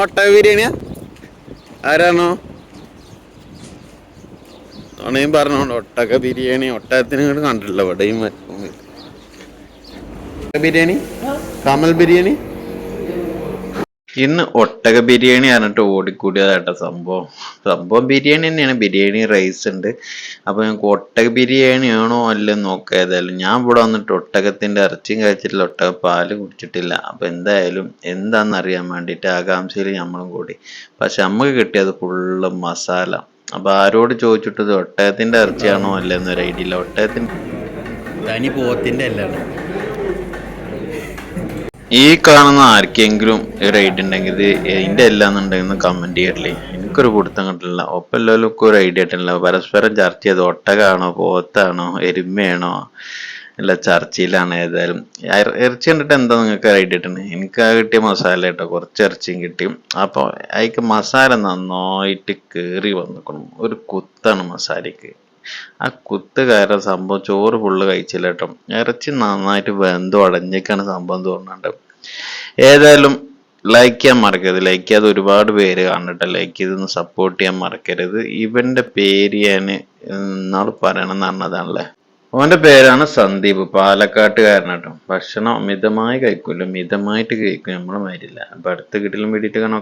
ഒട്ടക ബിരിയാണിയാ ആരാണോ? നുണയും പറഞ്ഞോണ്ട് ഒട്ടക ബിരിയാണി ഒട്ടകത്തിന് കണ്ടിട്ടില്ല. ഇവിടെയും ബിരിയാണി? കമൽ ബിരിയാണി? ഇന്ന് ഒട്ടക ബിരിയാണി പറഞ്ഞിട്ട് ഓടിക്കൂടിയതാട്ടോ സംഭവം. സംഭവം ബിരിയാണി തന്നെയാണ്. ബിരിയാണി റൈസ് ഉണ്ട്. അപ്പൊ ഞങ്ങൾക്ക് ഒട്ടക ബിരിയാണി ആണോ അല്ലെന്ന് ഞാൻ ഇവിടെ വന്നിട്ട് ഒട്ടകത്തിന്റെ ഇറച്ചിയും കഴിച്ചിട്ടില്ല. ഒട്ടക പാൽ കുടിച്ചിട്ടില്ല. അപ്പൊ എന്തായാലും എന്താണെന്ന് അറിയാൻ വേണ്ടിയിട്ട് ആകാംക്ഷയിൽ നമ്മളും കൂടി. പക്ഷെ നമുക്ക് കിട്ടിയത് ഫുള്ള് മസാല അപ്പൊ ആരോട് ചോദിച്ചിട്ട് ഇത് ഒട്ടകത്തിന്റെ ഇറച്ചിയാണോ അല്ലെന്നൊരു ഐഡിയ ഒട്ടകത്തിന്റെ തനി പോത്തിന്റെ അല്ലാണ് ഈ കാണുന്ന ആർക്കെങ്കിലും ഒരു ഉണ്ടെങ്കിൽ എന്റെ അല്ലാന്നുണ്ടെങ്കിൽ കമന്റ് ചെയ്യല്ലേ എനിക്കൊരു പിടുത്തം കിട്ടില്ല ഒപ്പം എല്ലാവർക്കും ഒരു ഐഡിയ കിട്ടില്ല പരസ്പരം ചർച്ച ചെയ്ത് ഒട്ടകാണോ പോത്താണോ എരുമയാണോ അല്ല ചർച്ചയിലാണ് ഏതായാലും. ഇറ- ഇറച്ചി കണ്ടിട്ട് എന്താ നിങ്ങൾക്ക് ഐഡിയ കിട്ടണേ? എനിക്ക് കിട്ടിയ മസാല കേട്ടോ. കുറച്ച് ഇറച്ചിയും കിട്ടി. അപ്പോൾ അതിക്ക് മസാല നന്നായിട്ട് കയറി വന്നിക്കണം ഒരു കുത്താണ് മസാലയ്ക്ക്. ആ കുത്ത് കയറുന്ന സംഭവം ചോറ് ഫുള്ള് കഴിച്ചില്ല കേട്ടോ. ഇറച്ചി നന്നായിട്ട് വെന്തോ അടഞ്ഞേക്കാണ് സംഭവം തോന്നുന്നുണ്ട്. ഏതായാലും ലൈക്ക് ചെയ്യാൻ മറക്കരുത്. ലൈക്ക് ചെയ്യാതെ ഒരുപാട് പേര് കണ്ടിട്ട് ലൈക്ക് ചെയ്തൊന്ന് സപ്പോർട്ട് ചെയ്യാൻ മറക്കരുത്. ഇവന്റെ പേര് ഞാൻ നാൾ പറയണം എന്ന് പറഞ്ഞതാണല്ലേ? അവന്റെ പേരാണ് സന്ദീപ്. പാലക്കാട്ടുകാരൻ കേട്ടോ ഭക്ഷണം മിതമായി കഴിക്കുമല്ലോ മിതമായിട്ട് കഴിക്കും. നമ്മളെ മരില്ല അപ്പൊ അടുത്ത കിട്ടിലും വേണ്ടിയിട്ട് കാണാം